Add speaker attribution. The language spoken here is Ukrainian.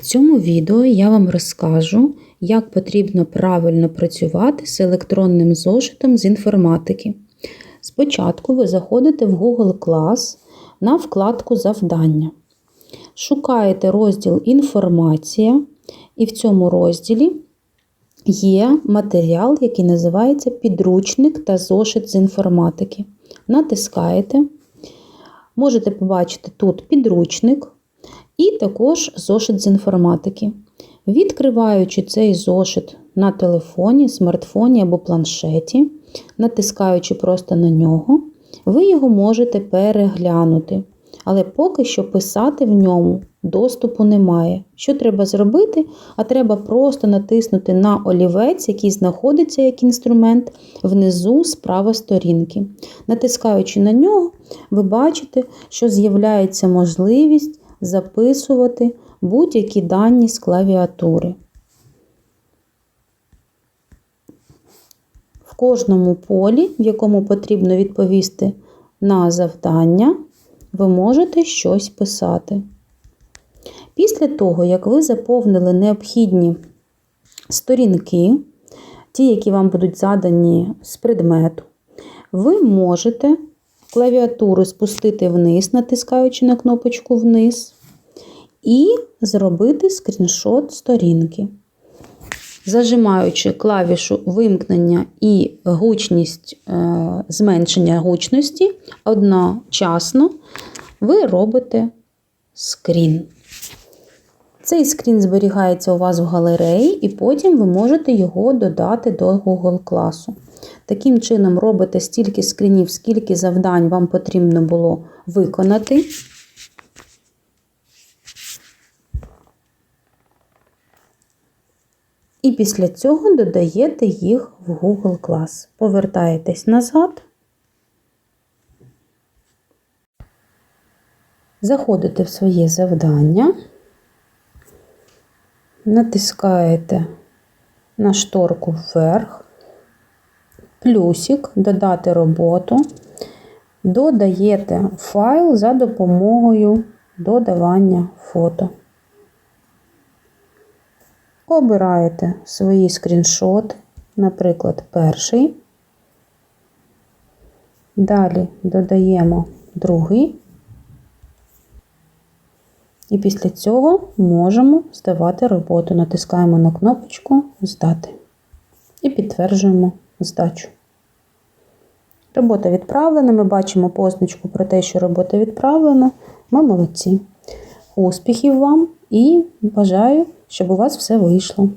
Speaker 1: В цьому відео я вам розкажу, як потрібно правильно працювати з електронним зошитом з інформатики. Спочатку ви заходите в Google Class на вкладку Завдання. Шукаєте розділ Інформація, і в цьому розділі є матеріал, який називається Підручник та зошит з інформатики. Натискаєте. Можете побачити тут підручник і також зошит з інформатики. Відкриваючи цей зошит на телефоні, смартфоні або планшеті, натискаючи просто на нього, ви його можете переглянути. Але поки що писати в ньому доступу немає. Що треба зробити? А треба просто натиснути на олівець, який знаходиться як інструмент, внизу справа сторінки. Натискаючи на нього, ви бачите, що з'являється можливість записувати будь-які дані з клавіатури. В кожному полі, в якому потрібно відповісти на завдання, ви можете щось писати. Після того, як ви заповнили необхідні сторінки, ті, які вам будуть задані з предмету, ви можете клавіатуру спустити вниз, натискаючи на кнопочку вниз, і зробити скріншот сторінки. Зажимаючи клавішу вимкнення і гучність е, зменшення гучності, одночасно ви робите скрін. Цей скрін зберігається у вас в галереї, і потім ви можете його додати до Google класу. Таким чином, робите стільки скрінів, скільки завдань вам потрібно було виконати. І після цього додаєте їх в Google клас. Повертаєтесь назад. Заходите в своє завдання, натискаєте на шторку вверх, плюсик, додати роботу, додаєте файл за допомогою додавання фото. Обираєте свої скріншоти, наприклад, перший. Далі додаємо другий. І після цього можемо здавати роботу. Натискаємо на кнопочку Здати і підтверджуємо здачу. Робота відправлена. Ми бачимо позначку про те, що робота відправлена. Ми молодці. Успіхів вам і бажаю, щоб у вас все вийшло.